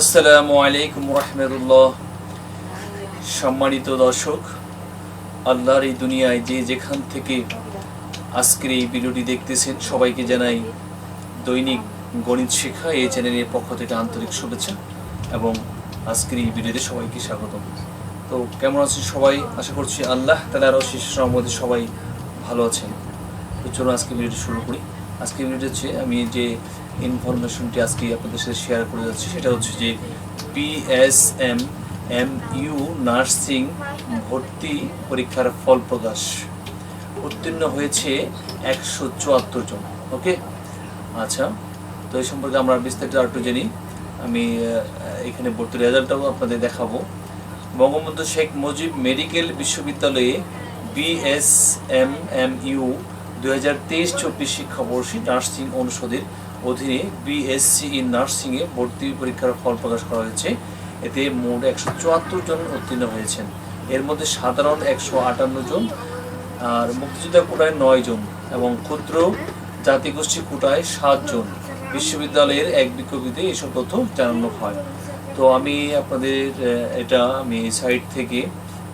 আসসালামু আলাইকুম রহমতুল্লাহ। সম্মানিত দর্শক, আল্লাহর এই দুনিয়ায় যে যেখান থেকে আজকের এই ভিডিওটি দেখতেছেন, সবাইকে জানাই দৈনিক গণিত শেখা এই চ্যানেলের পক্ষ থেকে আন্তরিক শুভেচ্ছা এবং আজকের এই ভিডিওতে সবাইকে স্বাগত তো কেমন আছেন সবাই? আশা করছি আল্লাহ তালা আরও শিশু সহমতে সবাই ভালো আছেন। তো চলুন আজকে ভিডিওটি শুরু করি। আজকে ভিডিওটি হচ্ছে আমি যে ইনফরমেশনটি আজকে আপনাদের সাথে শেয়ার করে যাচ্ছি। সেটা হচ্ছে যে পিএসএম এম ইউ নার্সিং ভর্তি পরীক্ষার ফল প্রকাশ। উত্তীর্ণ হয়েছে একশো চুয়াত্তর জন ওকে আচ্ছা তো এই সম্পর্কে আমরা বিস্তারিত আর একটু জানি। আমি এখানে ভর্তি রেজাল্টটাও আপনাদের দেখাবো। বঙ্গবন্ধু শেখ মুজিব মেডিকেল বিশ্ববিদ্যালয়ে বিএসএম এম ইউ দু হাজার তেইশ চব্বিশ শিক্ষাবর্ষে নার্সিং অনুষদের অধীনে বিএসসি ইন নার্সিংয়ে ভর্তি পরীক্ষার ফল প্রকাশ করা হয়েছে। এতে মোট একশো চুয়াত্তর জন উত্তীর্ণ হয়েছেন। এর মধ্যে সাধারণ একশো আটান্ন জন, আর মুক্তিযোদ্ধা কোটায় নয় জন এবং ক্ষুদ্র জাতিগোষ্ঠী কোটায় সাতজন বিশ্ববিদ্যালয়ের এক বিজ্ঞপ্তিতে এসব তথ্য জানানো হয়। তো আমি আপনাদের এটা আমি এই সাইট থেকে,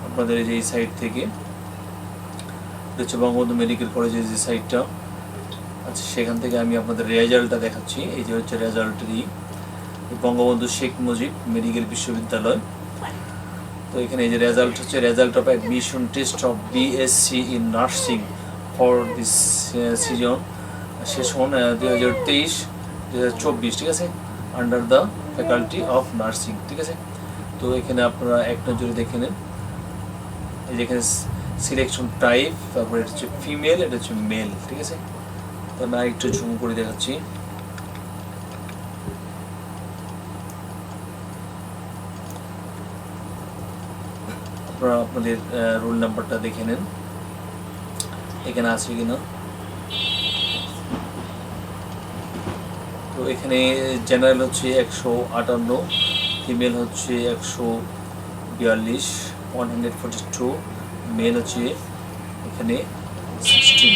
আপনাদের এই সাইট থেকে হচ্ছে বঙ্গবন্ধু মেডিকেল কলেজের যে সাইটটা আচ্ছা সেখান থেকে আমি আপনাদের রেজাল্টটা দেখাচ্ছি। এই যে হচ্ছে রেজাল্টটি বঙ্গবন্ধু শেখ মুজিব মেডিকেল বিশ্ববিদ্যালয়। তো এখানে এই যে রেজাল্ট হচ্ছে, result of admission test of BSc in nursing for this season session দুই হাজার তেইশ, দুই হাজার চব্বিশ, ঠিক আছে? Under the faculty of nursing ঠিক আছে? তো এখানে আপনারা এক নজরে দেখে নেন। এই যেখানে সিলেকশন টাইপ তারপরে এটা হচ্ছে ফিমেল এটা হচ্ছে মেল ঠিক আছে? তো না একটু ঝুম করে দেখাচ্ছি। আপনারা আপনাদের রোল নাম্বারটা দেখে নেন। এখানে আছে কিনা? তো এখানে জেনারেল হচ্ছে একশো আটান্ন ফিমেল হচ্ছে একশো বিয়াল্লিশ one hundred forty two male হচ্ছে এখানে সিক্সটিন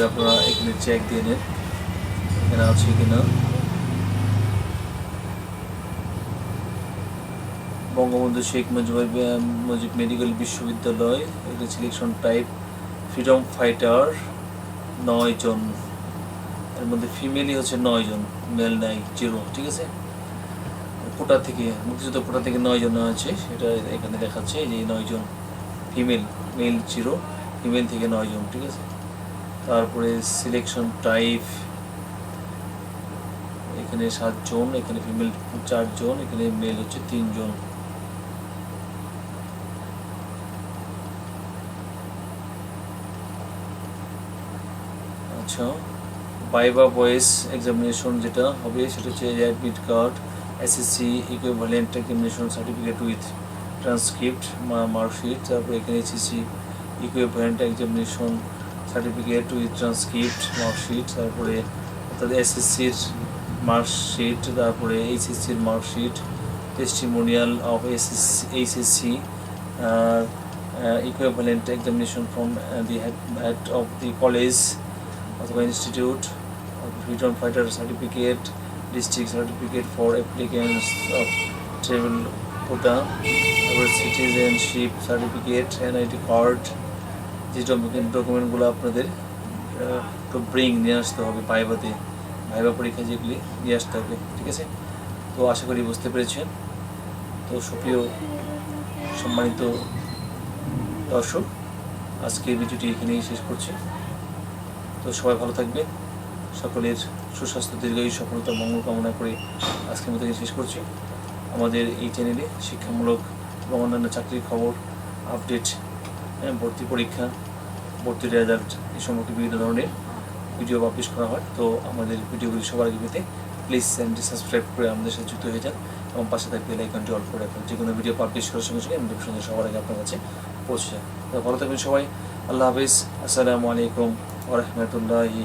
রুলগুলো আপনারা এখানে চেক দিয়ে নেন, এখানে আছে কিনা। বঙ্গবন্ধু শেখ মুজিব মুজিব মেডিকেল বিশ্ববিদ্যালয়, এটা সিলেকশন টাইপ ফ্রিডম ফাইটার নয় জন। এর মধ্যে ফিমেলই হচ্ছে নয় জন মেল নাই জিরো ঠিক আছে? কোটা থেকে, মুক্তিযুদ্ধ কোটা থেকে নয় জন আছে, সেটা এখানে দেখাচ্ছে যে নয় জন ফিমেল মেল জিরো ফিমেল থেকে নয় জন, ঠিক আছে? তারপরে সিলেকশন টাইপ এখানে সাতজন, এখানে ফিমেল চারজন, এখানে মেল হচ্ছে তিনজন। আচ্ছা বাইবা বয়েস এক্সামিনেশন যেটা হবে, সেটা হচ্ছে admit card SSC equivalent examination certificate with transcript marksheet তারপরে এখানে SSC equivalent examination certificate with transcript marksheet তারপরে অর্থাৎ এসএসসির মার্কশিট তারপরে এইচএসসির marksheet testimonial of SS HSC equivalent examination from uh, the head, the college অথবা institute freedom fighter certificate district certificate for applicants of tribal quota তারপরে citizenship certificate NID card যে ডকুমেন্টগুলো আপনাদের একটু ব্রিং নিয়ে আসতে হবে ভাইবাতে ভাইবা পরীক্ষা যেগুলি নিয়ে আসতে হবে, ঠিক আছে? তো আশা করি বুঝতে পেরেছেন। তো সুপ্রিয় সম্মানিত দর্শক আজকে ভিডিওটি এখানেই শেষ করছি। তো সবাই ভালো থাকবেন। সকলের সুস্বাস্থ্য, দীর্ঘায়ু সফলতা, মঙ্গল কামনা করে আজকের মতো শেষ করছি। আমাদের এই চ্যানেলে শিক্ষামূলক এবং অন্যান্য চাকরির খবর আপডেট ভর্তি পরীক্ষা, ভর্তি রেজাল্ট এই সম্পর্কে বিভিন্ন ধরনের ভিডিও পাবলিশ করা হয়। তো আমাদের ভিডিওগুলি সবার আগে পেতে প্লিজ চ্যানেলটি সাবস্ক্রাইব করে আমাদের সাথে যুক্ত হয়ে যান এবং পাশে থাকবে বেল আইকনটি অল করে রাখুন। যে কোনো ভিডিও পাবলিশ করার সঙ্গে সঙ্গে নোটিফিকেশন সবার আগে আপনার কাছে পৌঁছে যায়। তো ভালো থাকবেন সবাই। আল্লাহ হাফিজ। আসসালামু আলাইকুম ওরহমতুল্লাহি